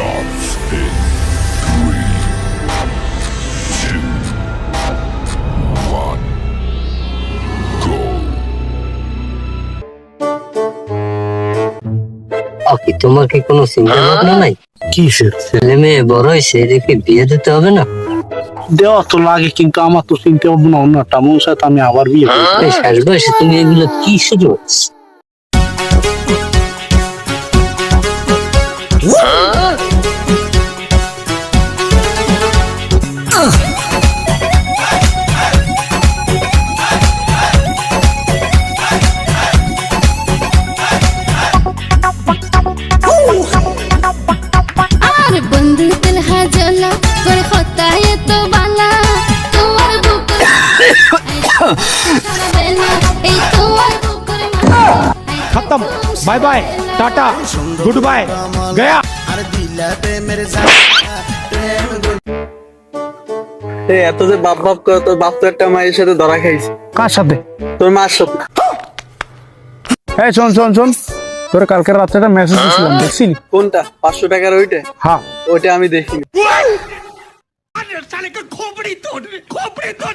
starts in three, two, one, go. আপনি তোমার কি কোনো চিন্তা হ্যাঁ? ভাবনা নাই? কি ছেলে মেয়ে বড় হয়েছে এদেরকে বিয়ে দিতে হবে না? দেওয়া তো লাগে কিন্তু আমার তো চিন্তা ভাবনা অন্যটা মন সাথে আমি আবার বিয়ে শেষ বয়সে তুমি এগুলো কি শুরু खत्म। Bye bye tata goodbye गया এত যে বাপ বাপ করে তোর বাপ তো একটা মায়ের সাথে ধরা খাইছে। কার সাথে? তোর মার সাথে। হ্যাঁ শোন শোন শোন। তোর কালকে রাতে একটা মেসেজ দিছিলাম দেখছিলি? কোনটা? পাঁচশো টাকার ওইটা? হ্যাঁ। ওইটা আমি দেখি খোপড়ি তোর খোপড়ি তোর